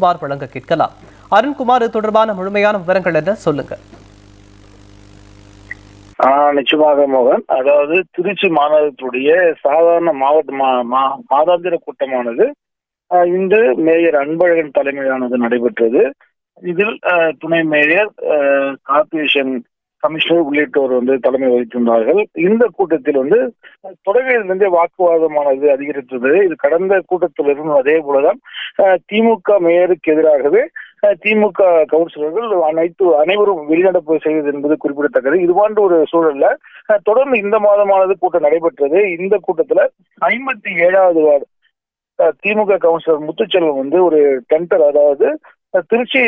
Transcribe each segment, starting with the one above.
குமார் வழங்க கேட்கலாம். அருண்குமார் இது தொடர்பான முழுமையான விவரங்கள் என்ன? சொல்லுங்க. ஆஹ் நிச்சயமாக மோகன். அதாவது திருச்சி மாநகரத்துடைய சாதாரண மாவட்ட மா- மா- மாதாந்திர கூட்டமானது ஆஹ் இன்று மேயர் அன்பழகன் தலைமையிலானது நடைபெற்றது. இதில் துணை மேயர் கார்பரேஷன் கமிஷனர் உள்ளிட்டோர் வந்து தலைமை வகித்திருந்தார்கள். இந்த கூட்டத்தில் வந்து தொடங்கிலிருந்தே வாக்குவாதமானது அதிகரித்தது இது கடந்த கூட்டத்தில் இருந்தும் அதே போலதான் ஆஹ் திமுக மேயருக்கு எதிராகவே திமுக கவுன்சிலர்கள் அனைத்து அனைவரும் வெளிநடப்பு செய்தது என்பது குறிப்பிடத்தக்கது. இது போன்ற ஒரு சூழல்ல தொடர்ந்து இந்த மாதமானது கூட்டம் நடைபெற்றது. இந்த கூட்டத்துல ஐம்பத்தி ஏழாவது வார்டு திமுக கவுன்சிலர் முத்துச்செல்வம் வந்து ஒரு டெண்டர் அதாவது திருச்சி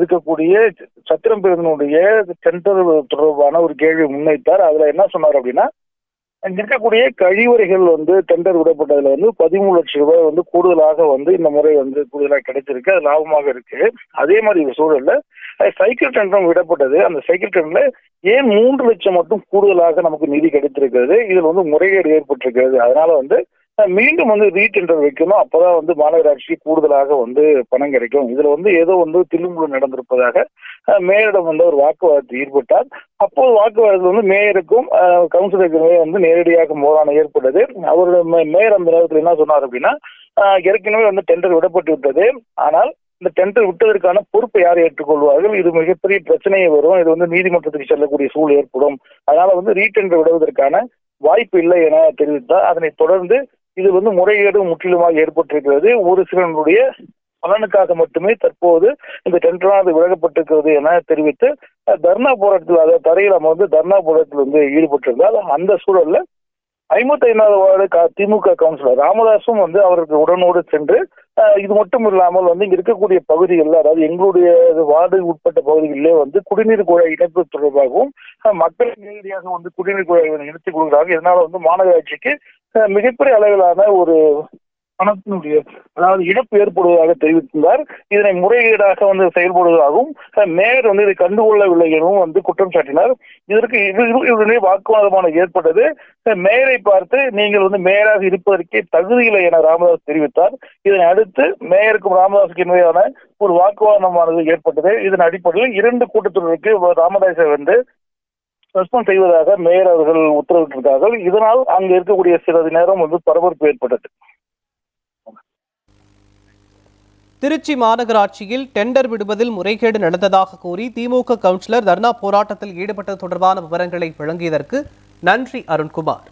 இருக்கக்கூடிய சத்திரம் பேருந்தினுடைய சென்டர் தொடர்பான ஒரு கேள்வி முன்வைத்தார். அதுல என்ன சொன்னார் அப்படின்னா அங்க இருக்கக்கூடிய கழிவறைகள் வந்து டெண்டர் விடப்பட்டதுல வந்து பதிமூணு லட்சம் ரூபாய் வந்து கூடுதலாக வந்து இந்த முறை வந்து கூடுதலாக கிடைச்சிருக்கு. அது லாபமாக இருக்கு. அதே மாதிரி சூழல்ல சைக்கிள் டெண்டரும் விடப்பட்டது. அந்த சைக்கிள் டெண்டர்ல ஏன் மூன்று லட்சம் மட்டும் கூடுதலாக நமக்கு நிதி கிடைத்திருக்கிறது? இதுல வந்து முறைகேடு ஏற்பட்டிருக்கிறது. அதனால வந்து மீண்டும் வந்து ரீடெண்டர் வைக்கணும். அப்பதான் வந்து மாநகராட்சி கூடுதலாக வந்து பணம் கிடைக்கும். இதுல வந்து ஏதோ வந்து தில்லுமுள்ளு நடந்திருப்பதாக மேயரிடம் வந்து ஒரு வாக்குவாதத்தில் ஈடுபட்டார். அப்போது வாக்குவாதத்தில் வந்து மேயருக்கும் கவுன்சிலருக்குமே வந்து நேரடியாக மோதான ஏற்பட்டது. அவரோட மே- மேயர் அந்த நேரத்தில் என்ன சொன்னார் அப்படின்னா ஏற்கனவே வந்து டெண்டர் விடப்பட்டு விட்டது. ஆனால் இந்த டெண்டர் விட்டதற்கான பொறுப்பை யார் ஏற்றுக்கொள்வார்கள்? இது மிகப்பெரிய பிரச்சனையை வரும். இது வந்து நீதிமன்றத்துக்கு செல்லக்கூடிய சூழல் ஏற்படும். அதனால வந்து ரீடெண்டர் விடுவதற்கான வாய்ப்பு இல்லை என தெரிவித்தார். அதனைத் தொடர்ந்து இது வந்து முறைகேடு முற்றிலுமாக ஏற்பட்டிருக்கிறது. ஒரு சிலருடைய பலனுக்காக மட்டுமே தற்போது இந்த டெண்டரானது விலகப்பட்டிருக்கிறது என தெரிவித்து தர்ணா போராட்டத்தில் அதாவது தரையில் அமர்ந்து தர்ணா போராட்டத்தில் வந்து ஈடுபட்டிருந்தால் அந்த சூழல்ல ஐம்பத்தி ஐந்தாவது வார்டு திமுக கவுன்சிலர் ராமதாசும் வந்து அவருக்கு உடனோடு சென்று இது மட்டும் இல்லாமல் வந்து இங்க இருக்கக்கூடிய பகுதிகளில் அதாவது எங்களுடைய வார்டு உட்பட்ட பகுதிகளிலே வந்து குடிநீர் குழாய் இணைப்பு தொடர்பாகவும் மக்கள் நேரடியாக வந்து குடிநீர் குழாய் இணைத்து கொடுக்குறாங்க. இதனால வந்து மாநகராட்சிக்கு மிகப்பெரிய அளவிலான ஒரு பணத்தினுடைய அதாவது இழப்பு ஏற்படுவதாக தெரிவித்திருந்தார். இதனை முறையீடாக வந்து செயல்படுவதாகவும் மேயர் வந்து இதை கண்டுகொள்ளவில்லை எனவும் வந்து குற்றம் சாட்டினார். இதற்கு இரு- இவருடைய வாக்குவாதமான ஏற்பட்டது. மேயரை பார்த்து நீங்கள் வந்து மேயராக இருப்பதற்கே தகுதியில்லை என ராமதாஸ் தெரிவித்தார். இதனை அடுத்து மேயருக்கும் ராமதாஸுக்கு இடையான ஒரு வாக்குவாதமானது ஏற்பட்டது. இதன் அடிப்படையில் இரண்டு கூட்டத்தொடருக்கு ராமதாஸை வந்து சஸ்பெண்ட் செய்வதாக மேயர் அவர்கள் உத்தரவிட்டிருக்கார்கள் இதனால் அங்கு இருக்கக்கூடிய சிறிது நேரம் வந்து பரபரப்பு ஏற்பட்டது. திருச்சி மாநகராட்சியில் டெண்டர் விடுவதில் முறைகேடு நடந்ததாக கூறி திமுக கவுன்சிலர் தர்ணா போராட்டத்தில் ஈடுபட்டது தொடர்பான விவரங்களை வழங்கியதற்கு நன்றி அருண்குமார்.